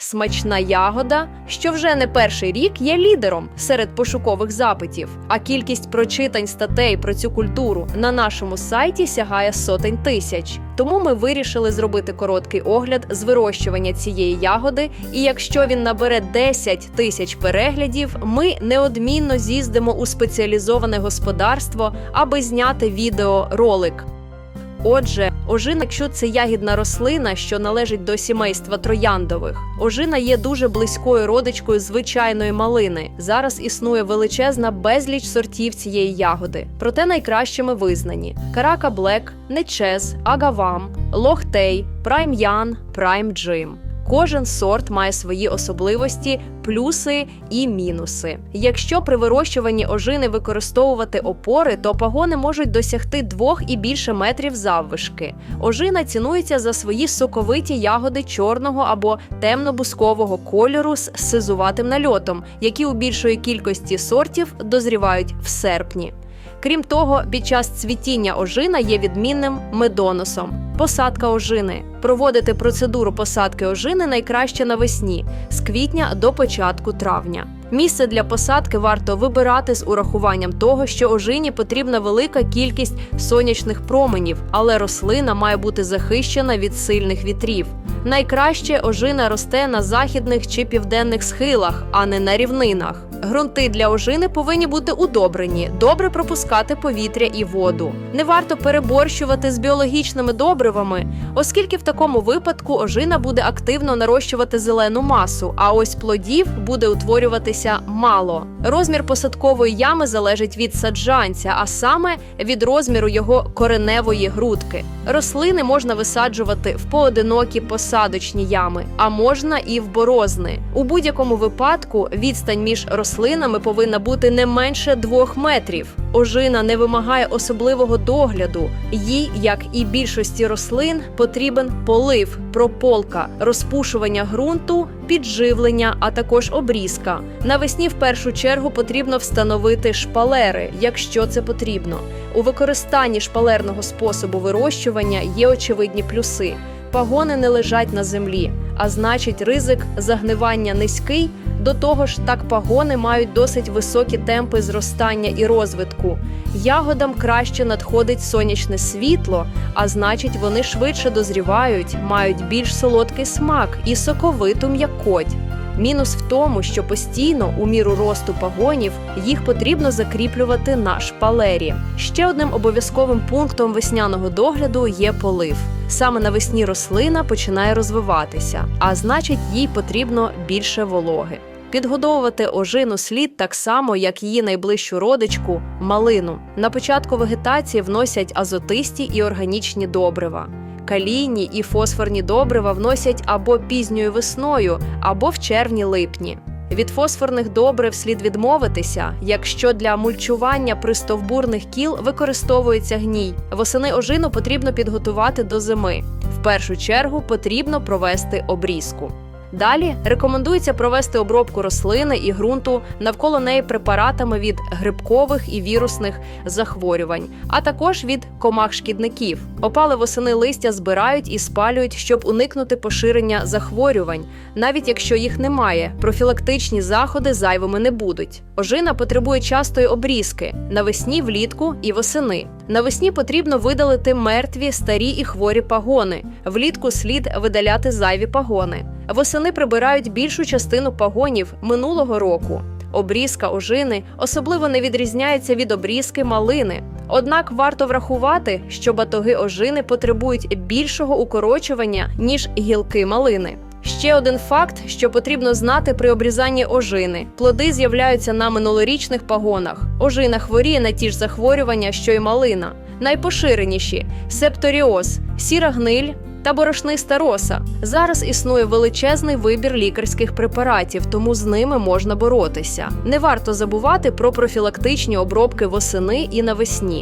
Смачна ягода, що вже не перший рік є лідером серед пошукових запитів, а кількість прочитань статей про цю культуру на нашому сайті сягає сотень тисяч. Тому ми вирішили зробити короткий огляд з вирощування цієї ягоди. І якщо він набере 10 тисяч переглядів, ми неодмінно з'їздимо у спеціалізоване господарство, аби зняти відеоролик. Отже, ожина, якщо це ягідна рослина, що належить до сімейства трояндових. Ожина є дуже близькою родичкою звичайної малини. Зараз існує величезна безліч сортів цієї ягоди. Проте найкращими визнані: Карака Блек, Нечез, Агавам, Лохтей, Прайм Ян, Прайм Джим. Кожен сорт має свої особливості, плюси і мінуси. Якщо при вирощуванні ожини використовувати опори, то пагони можуть досягти двох і більше метрів заввишки. Ожина цінується за свої соковиті ягоди чорного або темно-бускового кольору з сизуватим нальотом, які у більшої кількості сортів дозрівають в серпні. Крім того, під час цвітіння ожина є відмінним медоносом. Посадка ожини. Проводити процедуру посадки ожини найкраще навесні з квітня до початку травня. Місце для посадки варто вибирати з урахуванням того, що ожині потрібна велика кількість сонячних променів, але рослина має бути захищена від сильних вітрів. Найкраще ожина росте на західних чи південних схилах, а не на рівнинах. Ґрунти для ожини повинні бути удобрені, добре пропускати повітря і воду. Не варто переборщувати з біологічними добривами, оскільки в такому випадку ожина буде активно нарощувати зелену масу, а ось плодів буде утворюватися мало. Розмір посадкової ями залежить від саджанця, а саме від розміру його кореневої грудки. Рослини можна висаджувати в поодинокі посадочні ями, а можна і в борозни. У будь-якому випадку відстань між рослинами повинна бути не менше двох метрів. Ожина не вимагає особливого догляду. Їй, як і більшості рослин, потрібен полив, прополка, розпушування ґрунту, підживлення, а також обрізка. Навесні в першу чергу потрібно встановити шпалери, якщо це потрібно. У використанні шпалерного способу вирощування є очевидні плюси. Пагони не лежать на землі, а значить, ризик загнивання низький. До того ж, так пагони мають досить високі темпи зростання і розвитку. Ягодам краще надходить сонячне світло, а значить, вони швидше дозрівають, мають більш солодкий смак і соковиту м'якоть. Мінус в тому, що постійно, у міру росту пагонів, їх потрібно закріплювати на шпалері. Ще одним обов'язковим пунктом весняного догляду є полив. Саме навесні рослина починає розвиватися, а значить, їй потрібно більше вологи. Підгодовувати ожину слід так само, як її найближчу родичку малину. На початку вегетації вносять азотисті і органічні добрива. Калійні і фосфорні добрива вносять або пізньою весною, або в червні-липні. Від фосфорних добрив слід відмовитися, якщо для мульчування пристовбурних кіл використовується гній. Восени ожину потрібно підготувати до зими. В першу чергу потрібно провести обрізку. Далі рекомендується провести обробку рослини і ґрунту навколо неї препаратами від грибкових і вірусних захворювань, а також від комах-шкідників. Опали восени листя збирають і спалюють, щоб уникнути поширення захворювань. Навіть якщо їх немає, профілактичні заходи зайвими не будуть. Ожина потребує частої обрізки навесні, влітку і восени. Навесні потрібно видалити мертві, старі і хворі пагони. Влітку слід видаляти зайві пагони. Восени прибирають більшу частину пагонів минулого року. Обрізка ожини особливо не відрізняється від обрізки малини. Однак варто врахувати, що батоги ожини потребують більшого укорочування, ніж гілки малини. Ще один факт, що потрібно знати при обрізанні ожини: плоди з'являються на минулорічних пагонах. Ожина хворіє на ті ж захворювання, що й малина. Найпоширеніші септоріоз, сіра гниль, та борошниста роса. Зараз існує величезний вибір лікарських препаратів, тому з ними можна боротися. Не варто забувати про профілактичні обробки восени і навесні.